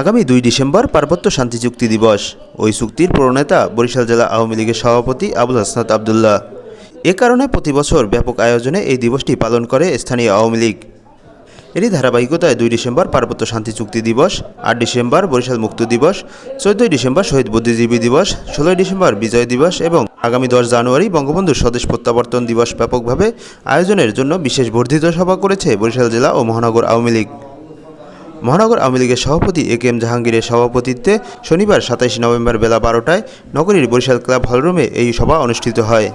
আগামী দুই ডিসেম্বর পার্বত্য শান্তি চুক্তি দিবস। ওই চুক্তির প্রণেতা বরিশাল জেলা আওয়ামী লীগের সভাপতি আবুল হাসনাত আবদুল্লাহ। এ কারণে প্রতি বছর ব্যাপক আয়োজনে এই দিবসটি পালন করে স্থানীয় আওয়ামী লীগ। এরই ধারাবাহিকতায় দুই ডিসেম্বর পার্বত্য শান্তি চুক্তি দিবস, আট ডিসেম্বর বরিশাল মুক্ত দিবস, চোদ্দই ডিসেম্বর শহীদ বুদ্ধিজীবী দিবস, ষোলোই ডিসেম্বর বিজয় দিবস এবং আগামী দশ জানুয়ারি বঙ্গবন্ধু স্বদেশ প্রত্যাবর্তন দিবস ব্যাপকভাবে আয়োজনের জন্য বিশেষ বর্ধিত সভা করেছে বরিশাল জেলা ও মহানগর আওয়ামী লীগ। মহানগর আওয়ামী লীগের সভাপতি এ কে এম জাহাঙ্গীরের সভাপতিত্বে শনিবার সাতাইশে নভেম্বর বেলা বারোটায় নগরীর বরিশাল ক্লাব হলরুমে এই সভা অনুষ্ঠিত হয়।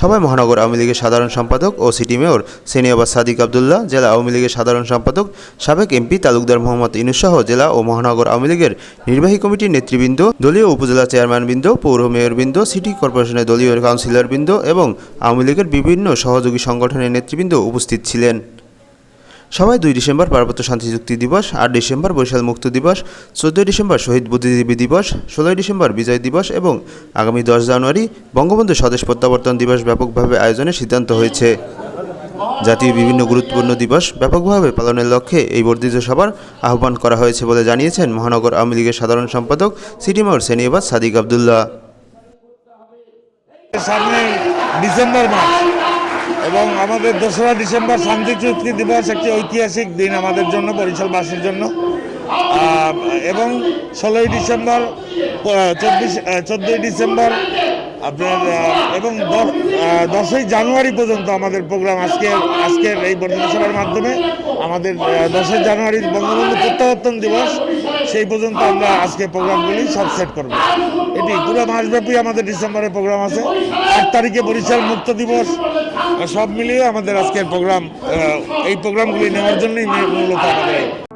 সভায় মহানগর আওয়ামী লীগের সাধারণ সম্পাদক ও সিটি মেয়র সেনিয়াবাদ সাদিক আবদুল্লাহ, জেলা আওয়ামী লীগের সাধারণ সম্পাদক সাবেক এমপি তালুকদার মোহাম্মদ ইনুস সহ জেলা ও মহানগর আওয়ামী লীগের নির্বাহী কমিটির নেতৃবৃন্দ, দলীয় উপজেলা চেয়ারম্যানবৃন্দ, পৌর মেয়রবৃন্দ, সিটি কর্পোরেশনের দলীয় কাউন্সিলরবৃন্দ এবং আওয়ামী লীগের বিভিন্ন সহযোগী সংগঠনের নেতৃবৃন্দ উপস্থিত ছিলেন। সবাই দুই ডিসেম্বর পার্বত্য শান্তি চুক্তি দিবস, আট ডিসেম্বর বরিশাল মুক্ত দিবস, চোদ্দই ডিসেম্বর শহীদ বুদ্ধিজীবী দিবস, ষোলোই ডিসেম্বর বিজয় দিবস এবং আগামী দশ জানুয়ারি বঙ্গবন্ধু স্বদেশ প্রত্যাবর্তন দিবস ব্যাপকভাবে আয়োজনের সিদ্ধান্ত হয়েছে। জাতীয় বিভিন্ন গুরুত্বপূর্ণ দিবস ব্যাপকভাবে পালনের লক্ষ্যে এই বর্ধিত সভার আহ্বান করা হয়েছে বলে জানিয়েছেন মহানগর আওয়ামী লীগের সাধারণ সম্পাদক সিটি মেয়র সেনিয়াবাদ সাদিক আবদুল্লাহ। সামনে ডিসেম্বর মাস। এবং আমাদের দোসরা ডিসেম্বর শান্তি চুক্তি দিবস একটি ঐতিহাসিক দিন আমাদের জন্য, বরিশালবাসীর জন্য। এবং ষোলোই ডিসেম্বর চব্বিশ চোদ্দোই ডিসেম্বর, আপনার এবং দশই জানুয়ারি পর্যন্ত আমাদের প্রোগ্রাম আজকে আজকের এই বর্ধিত সভার মাধ্যমে আমাদের দশই জানুয়ারি বঙ্গবন্ধু প্রত্যাবর্তন দিবস, সেই পর্যন্ত আমরা আজকে প্রোগ্রামগুলি সব সেট করব। এটি পুরো মাসব্যাপী আমাদের ডিসেম্বরের প্রোগ্রাম আছে। আট তারিখে বরিশাল মুক্ত দিবস সব মিলিয়ে আমাদের আজকের প্রোগ্রাম এই প্রোগ্রামগুলি নেওয়ার জন্যই মূলত আমাদের